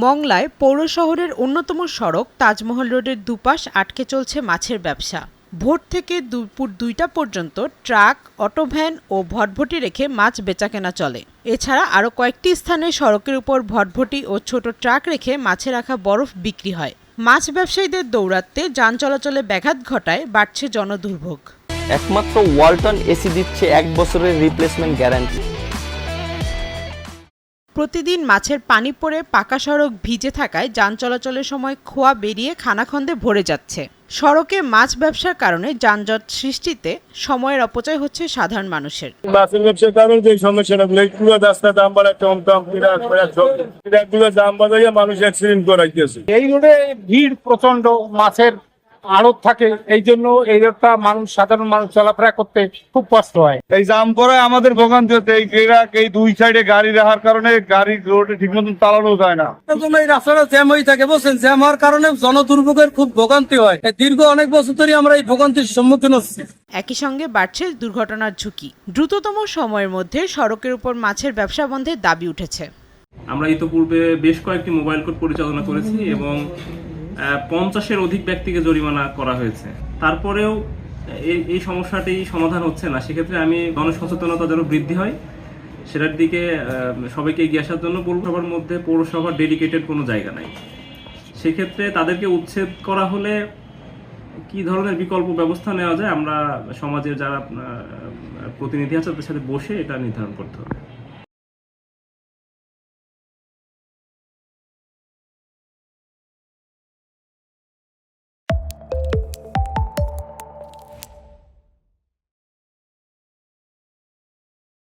মংলায় পৌর শহরের অন্যতম সড়ক তাজমহল রোডের দুপাশ আটকে চলছে মাছের ব্যবসা। ভোর থেকে দুপুর দুইটা পর্যন্ত ট্রাক, অটোভ্যান ও ভটভটি রেখে মাছ বেচাকেনা চলে। এছাড়া আরও কয়েকটি স্থানে সড়কের উপর ভটভটি ও ছোট ট্রাক রেখে মাছে রাখা বরফ বিক্রি হয়। মাছ ব্যবসায়ীদের দৌরাত্মে যান চলাচলে ব্যাঘাত ঘটায়, বাড়ছে জনদুর্ভোগ। একমাত্র ওয়ালটন এসি দিচ্ছে এক বছরের রিপ্লেসমেন্ট গ্যারান্টি প্রতিদিন মাছের পানি পড়ে পাকা সড়ক ভিজে থাকায় যান চলাচলের সময় খোয়া বেরিয়ে খানাখন্দে ভরে যাচ্ছে। সড়কে মাছ ব্যবসার কারণে যানজট সৃষ্টিতে সময়ের অপচয় হচ্ছে সাধারণ মানুষের। মাছের ব্যবসার কারণে যে সমস্যাটা গুলো এইগুলো রাস্তার দাম বাড়া টম টম বিরাটগুলো দাম বাড়াইয়া মানুষ অ্যাক্সিডেন্ট করাইতেছে। এই রোডে ভিড় প্রচণ্ড মাছের আড়ত থাকে এই জন্য এই রোডটা মানুষ সাধারণ মানুষ চলাফেরা করতে খুব কষ্ট হয়। এই জাম করায় আমাদের ভোগান্তি হচ্ছে এই এই দুই সাইডে গাড়ি রাখার কারণে গাড়ি রোডে ঠিক মতন চালানো যায় না। এরকম এই রাস্তাটা জ্যাম হয়ে থাকে বলছেন জ্যাম হওয়ার কারণে জনদুর্ভোগের খুব ভোগান্তি হয়। দীর্ঘ অনেক বছর ধরে আমরা এই ভোগান্তির সম্মুখীন হচ্ছি। একই সঙ্গে বাড়ছে দুর্ঘটনার ঝুঁকি। দ্রুততম সময়ের মধ্যে সড়কের উপর মাছের ব্যবসা বন্ধের দাবি উঠেছে। আমরা ইতোপূর্বে বেশ কয়েকটি মোবাইল কোর্ট পরিচালনা করেছি এবং পঞ্চাশের অধিক ব্যক্তিকে জরিমানা করা হয়েছে। তারপরেও এই সমস্যাটি সমাধান হচ্ছে না। সেক্ষেত্রে আমি জনসচেতনতা যেন বৃদ্ধি হয়, সেটার দিকে সবাইকে এগিয়ে আসার জন্য পৌরসভার মধ্যে পৌরসভার ডেডিকেটেড কোনো জায়গা নাই। সেক্ষেত্রে তাদেরকে উচ্ছেদ করা হলে কি ধরনের বিকল্প ব্যবস্থা নেওয়া যায়? আমরা সমাজের যারা প্রতিনিধি আছে, তাদের সাথে বসে এটা নির্ধারণ করতে হবে।